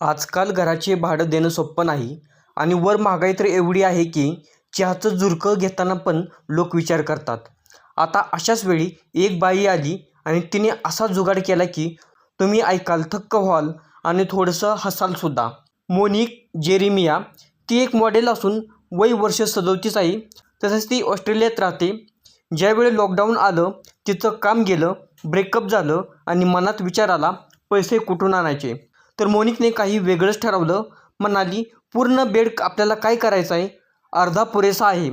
आजकाल घराचे भाडं देणं सोपं नाही आणि वर महागाई तर एवढी आहे की चहाचं झुरकं घेताना पण लोक विचार करतात. आता अशाच वेळी एक बाई आली आणि तिने असा जुगाड केला की तुम्ही ऐकाल थक्क व्हाल आणि थोडंसं हसालसुद्धा मोनिक जेरेमिया ती एक मॉडेल असून वय वर्ष सदोतीस आहे. तसेच ती ऑस्ट्रेलियात राहते. ज्यावेळी लॉकडाऊन आलं तिचं काम गेलं ब्रेकअप झालं आणि मनात विचार आला पैसे कुठून आणायचे? तर मोनिकने काही वेगळंच ठरवलं. म्हणाली पूर्ण बेड आपल्याला काय करायचं आहे? अर्धा पुरेसा आहे.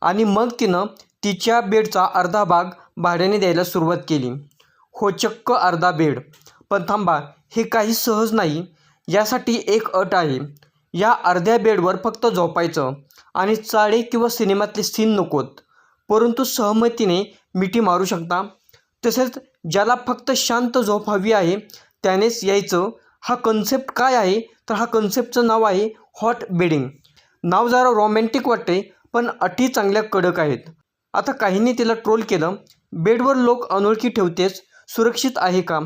आणि मग तिनं तिच्या बेडचा अर्धा भाग भाड्याने द्यायला सुरुवात केली. हो चक्क अर्धा बेड. पण थांबा हे काही सहज नाही. यासाठी एक अट आहे. या अर्ध्या बेडवर फक्त झोपायचं आणि चाळे किंवा सिनेमातले सीन नकोत. परंतु सहमतीने मिठी मारू शकता. तसेच ज्याला फक्त शांत झोप हवी आहे त्यानेच यायचं हा कन्सेप्ट काय आहे? तर हा कन्सेप्टचं नाव आहे हॉट बेडिंग नाव जरा रोमॅन्टिक वाटते पण अटी चांगल्या कडक आहेत. आता काहींनी तिला ट्रोल केलं बेडवर लोक अनोळखी ठेवतेच सुरक्षित आहे का?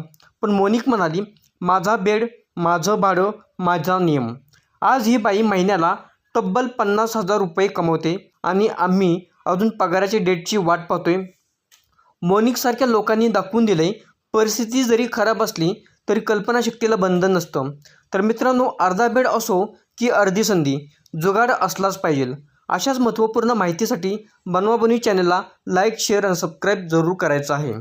पण मोनिक म्हणाली माझा बेड माझं भाडं माझा नियम. आज ही बाई महिन्याला तब्बल पन्नास हजार रुपये कमवते आणि आम्ही अजून पगाराच्या डेटची वाट पाहतोय. मोनिकसारख्या लोकांनी दाखवून दिले परिस्थिती जरी खराब असली तरी कल्पनाशक्तीला बंधन नसतं. तर मित्रांनो अर्धा बेड असो की अर्धी संधी जुगाड असलाच पाहिजे. अशाच महत्त्वपूर्ण माहितीसाठी बनवाबनवी चॅनलला लाईक शेअर आणि सबस्क्राईब जरूर करायचं आहे.